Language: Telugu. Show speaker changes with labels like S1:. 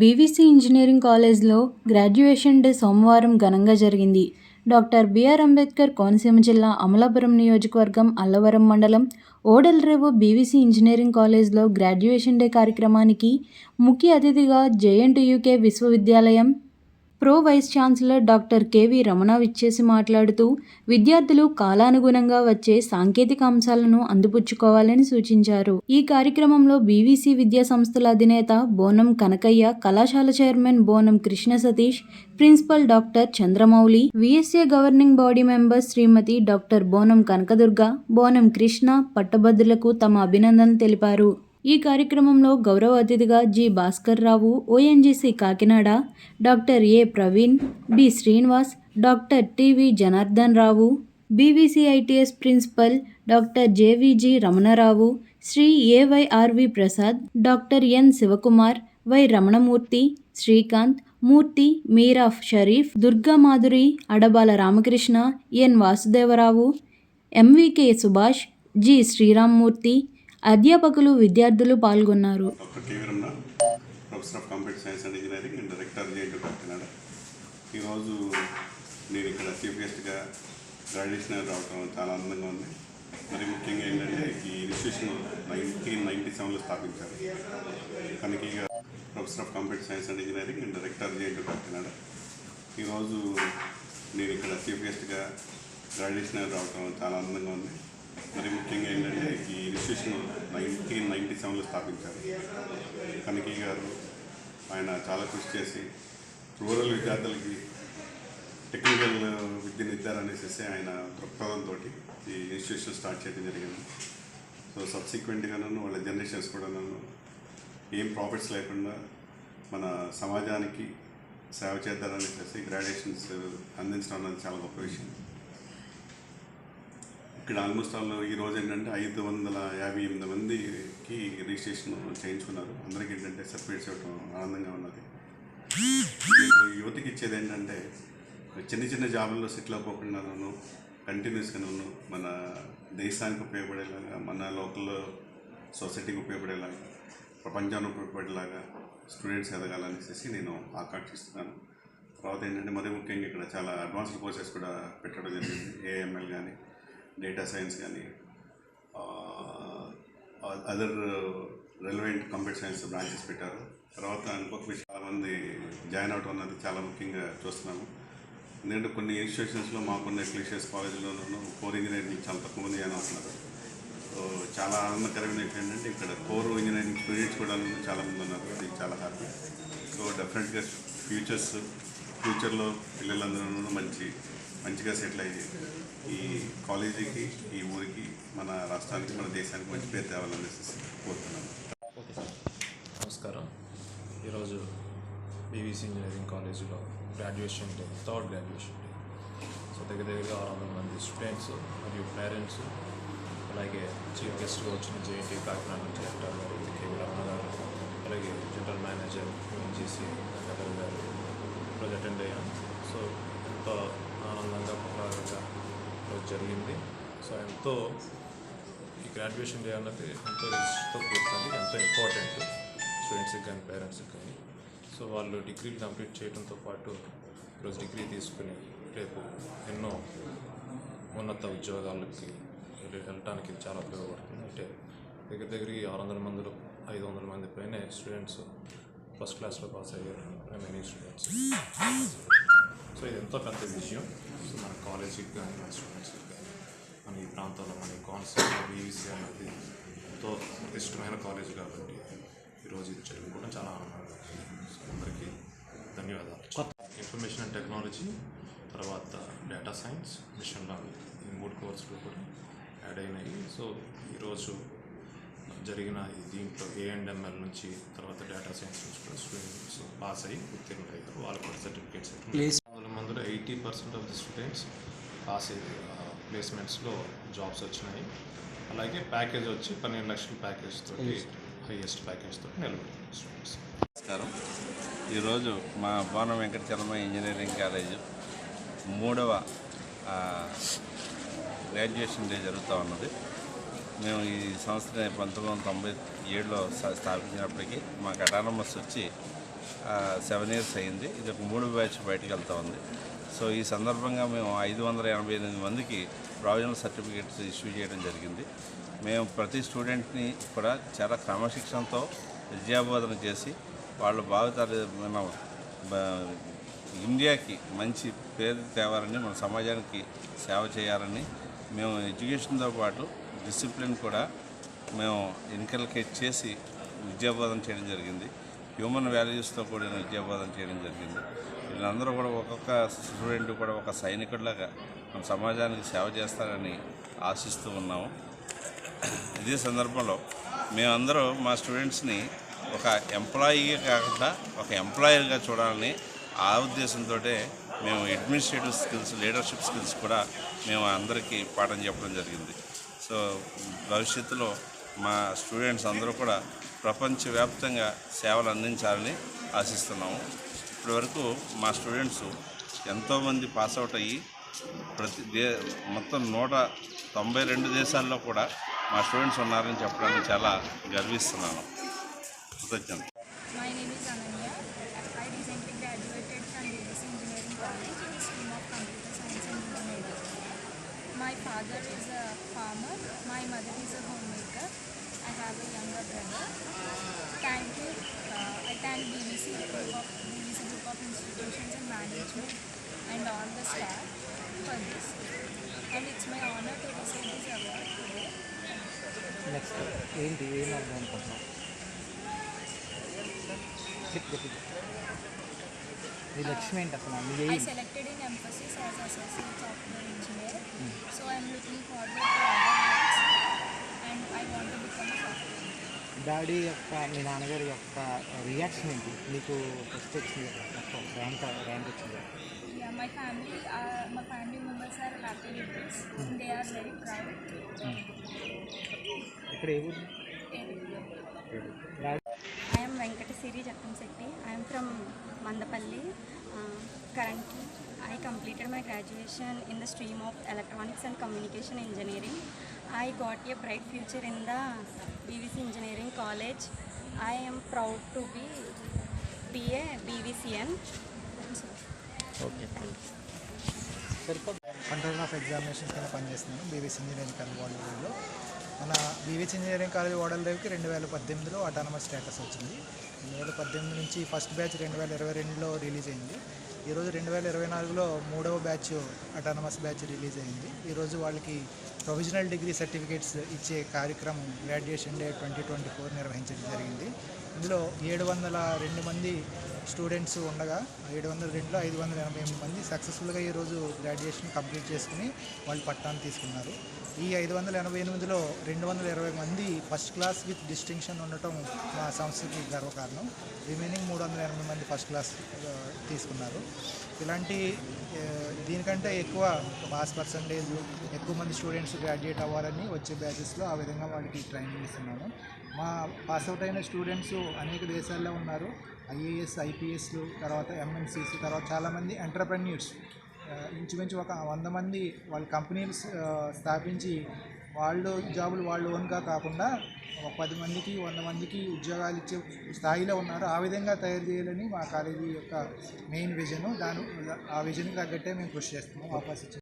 S1: బీవీసీ ఇంజనీరింగ్ కాలేజ్లో గ్రాడ్యుయేషన్ డే సోమవారం ఘనంగా జరిగింది. డాక్టర్ బిఆర్ అంబేద్కర్ కోనసీమ జిల్లా అమలాపురం నియోజకవర్గం అల్లవరం మండలం ఓడెల్రేవు బీవీసీ ఇంజనీరింగ్ కాలేజ్లో గ్రాడ్యుయేషన్ డే కార్యక్రమానికి ముఖ్య అతిథిగా జేఎన్టీయూకే విశ్వవిద్యాలయం pro vice chancellor doctor KV Ramana విచ్చేసి మాట్లాడుతూ విద్యార్థులు కాలానుగుణంగా వచ్చే సాంకేతిక అంశాలను అందిపుచ్చుకోవాలని సూచించారు. ఈ కార్యక్రమంలో బీవీసీ విద్యా సంస్థల అధినేత బోనం కనకయ్య కళాశాల chairman Bonam Krishna Satish principal doctor Chandramouli VSA governing body member Shrimati doctor Bonam Kanakadurga Bonam Krishna పట్టభద్రులకు తమ అభినందనలు తెలిపారు. ఈ కార్యక్రమంలో గౌరవ అతిథిగా G Bhaskar Rao ONGC Kakinada doctor A Praveen B Srinivas doctor TV Janardhan Rao BVCITS principal doctor JVG Ramanarao Shri AYRV Prasad doctor N Shivakumar Y Ramanamurthy Srikanth Murthy మీరాఫ్ Sharif Durgamadhuri Adabala Ramakrishna N Vasudevarao MVK Subhash G Sriramamurthy అధ్యాపకులు విద్యార్థులు పాల్గొన్నారు.
S2: Doctor KV Ramana professor of computer science and engineering and director JNT Kakinada ఈరోజు నేను ఇక్కడ చీఫ్ గెస్ట్గా గ్రాడ్యుయేషన్ రావడం చాలా ఆనందంగా ఉంది. మరి ముఖ్యంగా ఏంటంటే ఈ ఇన్స్టిట్యూషన్ నైన్టీన్ నైంటీ సెవెన్లో స్థాపించారు. కనుక ఇక professor of computer science and engineering and director JNT Kakinada ఈరోజు నేను ఇక్కడ చీఫ్ గెస్ట్గా గ్రాడ్యుయేషన్ రావడం చాలా ఆనందంగా ఉంది. మరి ముఖ్యంగా ఏంటంటే నైంటీ సెవెన్లో స్థాపించారు. కనకీ గారు ఆయన చాలా కృషి చేసి రూరల్ విద్యార్థులకి టెక్నికల్ విద్యను ఇద్దారనేసి ఆయన దృక్పథంతో ఈ ఇన్స్టిట్యూషన్ స్టార్ట్ చేయడం జరిగింది. సో సబ్సిక్వెంట్గాను వాళ్ళ జనరేషన్స్ కూడా నన్ను ఏం ప్రాఫిట్స్ లేకుండా మన సమాజానికి సేవ చేద్దారనేసి గ్రాడ్యుయేషన్స్ అందించడం అన్నది చాలా గొప్ప విషయం. ఇక్కడ ఆల్మోస్ట్ ఆల్ ఈ రోజు ఏంటంటే ఐదు వందల యాభై ఎనిమిది మందికి రిజిస్ట్రేషన్ చేయించుకున్నారు. అందరికీ ఏంటంటే సర్టిఫికేట్స్ ఇవ్వడం ఆనందంగా ఉన్నది. యువతకి ఇచ్చేది ఏంటంటే చిన్న చిన్న జాబుల్లో సెటిల్ అవ్వకుండాను కంటిన్యూస్గాను మన దేశానికి ఉపయోగపడేలాగా మన లోకల్ సొసైటీకి ఉపయోగపడేలాగా ప్రపంచానికి ఉపయోగపడేలాగా స్టూడెంట్స్ ఎదగాలనేసి నేను ఆకాంక్షిస్తున్నాను. తర్వాత ఏంటంటే మరీ ముఖ్యంగా ఇక్కడ చాలా అడ్వాన్స్డ్ కోర్సెస్ కూడా పెట్టడం జరిగింది. ఏఎంఎల్ కానీ డేటా సైన్స్ కానీ other relevant computer science branches పెట్టారు. తర్వాత ఇంకొక విషయం చాలామంది జాయిన్ అవటం అన్నది చాలా ముఖ్యంగా చూస్తున్నాము. ఎందుకంటే కొన్ని ఇన్స్టిట్యూషన్స్లో మాకున్న ఎక్లిషియస్ కాలేజీలోనూ కోర్ ఇంజనీరింగ్ చాలా తక్కువ మంది జాయిన్ అవుతున్నారు. సో చాలా ఆనందకరమైన విషయం ఏంటంటే ఇక్కడ కోర్ ఇంజనీరింగ్ స్టూడెంట్స్ కూడా చాలా మంది ఉన్నారు. అది చాలా హ్యాపీ సో డెఫినెట్గా ఫ్యూచర్స్ ఫ్యూచర్లో పిల్లలందరూ మంచి మంచిగా సెటిల్ అయ్యి ఈ కాలేజీకి ఈ ఊరికి మన రాష్ట్రానికి మన దేశానికి మంచి పేరు తేవాలని కోరుతున్నాను.
S3: నమస్కారం. ఈరోజు బీవీసీ ఇంజనీరింగ్ కాలేజీలో graduation day third graduation day so దగ్గర దగ్గరగా ఆరు వందల మంది స్టూడెంట్స్ మరియు పేరెంట్స్ అలాగే చీఫ్ గెస్ట్గా వచ్చిన జేఎన్టీ కాకినాడ నుంచి డైరెక్టర్ గారు కే రమణ గారు అలాగే జనరల్ మేనేజర్ యూఎన్జీసీ గారు ఈరోజు అటెండ్ అయ్యాను సో ఎంతో ఆనందంగా ప్రహ్లాదంగా జరిగింది. సో ఎంతో ఈ గ్రాడ్యుయేషన్ డే అన్నది ఎంతో రిస్క్తో కూడుతుంది ఎంతో ఇంపార్టెంట్ స్టూడెంట్స్కి కానీ పేరెంట్స్కి కానీ. సో వాళ్ళు డిగ్రీలు కంప్లీట్ చేయడంతో పాటు ఈరోజు డిగ్రీ తీసుకుని రేపు ఎన్నో ఉన్నత ఉద్యోగాలకి వెళ్ళటానికి చాలా ఉపయోగపడుతుంది. అంటే దగ్గర దగ్గర ఆరు వందల మందిలో ఐదు వందల మంది పైన స్టూడెంట్స్ ఫస్ట్ క్లాస్లో పాస్ అయ్యారు. మెనీ స్టూడెంట్స్ సో ఇది ఎంతో పెద్ద విషయం సో మన కాలేజీకి కానీ మన స్టూడెంట్స్కి కానీ మన ఈ ప్రాంతంలో మన కాన్సెప్ట్ బీవీసీ అనేది ఎంతో ఇష్టమైన కాలేజ్ కాబట్టి ఈరోజు ఇది జరుపుకోవడం చాలా ఆనందంగా సో అందరికీ ధన్యవాదాలు. ఇన్ఫర్మేషన్ అండ్ టెక్నాలజీ తర్వాత డేటా సైన్స్ మిషన్ లర్నింగ్ ఈ మూడు కోర్సులు కూడా యాడ్ అయినాయి. సో ఈరోజు జరిగిన దీంట్లో ఏఎండ్ఎంఎల్ నుంచి తర్వాత డేటా సైన్స్ నుంచి కూడా స్టూడెంట్స్ పాస్ అయ్యి ఉత్తీర్ణులు అయ్యారు వాళ్ళకి కూడా సర్టిఫికేట్స్ మందిలో eighty percent of the students pass అయ్యి ప్లేస్మెంట్స్లో జాబ్స్ వచ్చినాయి. అలాగే ప్యాకేజ్ వచ్చి పన్నెండు లక్షల ప్యాకేజ్ తోటి హైయెస్ట్ ప్యాకేజ్ తోటి నిలబడింది స్టూడెంట్స్.
S4: నమస్కారం. ఈరోజు మా బోనం వెంకటచలమ ఇంజనీరింగ్ కాలేజ్ మూడవ ఆ, గ్రాడ్యుయేషన్ డే జరుగుతూ ఉన్నది. మేము ఈ సంస్థని పంతొమ్మిది వందల తొంభై ఏడులో స్థాపించినప్పటికీ మాకు అటానమస్ వచ్చి సెవెన్ ఇయర్స్ అయింది ఇది ఒక మూడు బ్యాచ్ బయటకు వెళ్తూ ఉంది. సో ఈ సందర్భంగా మేము ఐదు వందల ఎనభై ఎనిమిది మందికి ప్రావిజనల్ సర్టిఫికేట్స్ ఇష్యూ చేయడం జరిగింది. మేము ప్రతి స్టూడెంట్ని కూడా చాలా క్రమశిక్షణతో విద్యాబోధన చేసి వాళ్ళ భావితాలు మన ఇండియాకి మంచి పేరు తేవాలని మన సమాజానికి సేవ చేయాలని మేము ఎడ్యుకేషన్తో పాటు డిసిప్లిన్ కూడా మేము ఇన్కల్కేట్ చేసి విద్యాబోధన చేయడం జరిగింది. హ్యూమన్ వాల్యూస్తో కూడిన విద్యాబోధన చేయడం జరిగింది. వీళ్ళందరూ కూడా ఒక్కొక్క స్టూడెంట్ కూడా ఒక సైనికుడిలాగా మన సమాజానికి సేవ చేస్తారని ఆశిస్తూ ఉన్నాము. ఇదే సందర్భంలో మేమందరూ మా స్టూడెంట్స్ని ఒక ఎంప్లాయీగా కాకుండా ఒక ఎంప్లాయర్గా చూడాలని ఆ ఉద్దేశంతో మేము అడ్మినిస్ట్రేటివ్ స్కిల్స్ లీడర్షిప్ స్కిల్స్ కూడా మేము అందరికీ పాఠం చెప్పడం జరిగింది. సో భవిష్యత్తులో మా స్టూడెంట్స్ అందరూ కూడా ప్రపంచవ్యాప్తంగా సేవలు అందించాలని ఆశిస్తున్నాము. ఇప్పటివరకు మా స్టూడెంట్స్ ఎంతోమంది పాస్ అవుట్ అయ్యి ప్రతి దే మొత్తం నూట తొంభై రెండు దేశాల్లో కూడా మా స్టూడెంట్స్ ఉన్నారని చెప్పడానికి చాలా గర్విస్తున్నాను. కృతజ్ఞత
S5: I have a younger brother. Thank you. Uh, I thank BBC group of, BBC group of Institutions and Management and all the staff for this. And it's my honor to receive this award today.
S6: Next, aim to aim on one person.
S5: I selected in emphasis as associate software engineer. Mm. So I'm looking forward to
S6: daddy యొక్క మీ నాన్నగారి యొక్క రియాక్షన్ ఏంటి? మీకు ఫస్ట్ వచ్చింది? ర్యాంక్ ర్యాంక్ వచ్చింది
S5: మై ఫ్యామిలీ మా family members are lap they are
S6: ఇక్కడ a
S7: I'm Venkata Siri Jappam Shetty I'm from Mandapalli currently I completed my graduation in the stream of electronics and communication engineering I got a bright future in the BVC Engineering College. I am proud to be BA BVCN.
S6: Okay
S8: control of examination కింద పనిచేస్తున్నాను బీవీసీ ఇంజనీరింగ్ కాలేజ్ ఓడలరేవులో మన బీవీసీ ఇంజనీరింగ్ కాలేజ్ ఓడలరేవుకి రెండు వేల పద్దెనిమిదిలో అటానమస్ స్టేటస్ వచ్చింది రెండు వేల పద్దెనిమిది నుంచి ఫస్ట్ బ్యాచ్ రెండు వేల ఇరవై రెండులో రిలీజ్ అయింది ఈరోజు రెండు వేల ఇరవై నాలుగులో మూడవ బ్యాచ్ అటానమస్ బ్యాచ్ రిలీజ్ అయింది. ఈరోజు వాళ్ళకి ప్రొవిజనల్ డిగ్రీ సర్టిఫికేట్స్ ఇచ్చే కార్యక్రమం graduation day twenty twenty four నిర్వహించడం జరిగింది. ఇందులో ఏడు వందల రెండు మంది స్టూడెంట్స్ ఉండగా ఏడు వందల రెండులో ఐదు వందల ఎనభై ఎనిమిది మంది సక్సెస్ఫుల్గా ఈరోజు గ్రాడ్యుయేషన్ కంప్లీట్ చేసుకుని వాళ్ళు పట్టాన్ని తీసుకున్నారు. ఈ ఐదు వందల ఎనభై ఎనిమిదిలో రెండు వందల ఇరవై మంది ఫస్ట్ క్లాస్ విత్ డిస్టింక్షన్ ఉండటం మా సంస్థకి గర్వకారణం రిమైనింగ్ మూడు వందల ఎనభై మంది ఫస్ట్ క్లాస్ తీసుకున్నారు. ఇలాంటి దీనికంటే ఎక్కువ పాస్ పర్సంటేజ్ ఎక్కువ మంది స్టూడెంట్స్ గ్రాడ్యుయేట్ అవ్వాలని వచ్చే బ్యాచెస్లో ఆ విధంగా వాళ్ళకి ట్రైనింగ్ ఇస్తున్నాము. మా పాస్ అవుట్ అయిన స్టూడెంట్స్ అనేక దేశాల్లో ఉన్నారు. ఐఏఎస్ ఐపీఎస్లు తర్వాత ఎంఎన్సీస్ తర్వాత చాలామంది ఎంటర్ప్రెన్యూర్స్. ఇంచుమించు ఒక వంద మంది వాళ్ళ కంపెనీలు స్థాపించి వాళ్ళు జాబులు వాళ్ళు ఓన్గా కాకుండా ఒక పది మందికి వంద మందికి ఉద్యోగాలు ఇచ్చే స్థాయిలో ఉన్నారు. ఆ విధంగా తయారు చేయాలని మా కాలేజీ యొక్క మెయిన్ విజను దాని ఆ విజన్కి తగ్గట్టే మేము కృషి చేస్తున్నాం. అవకాశం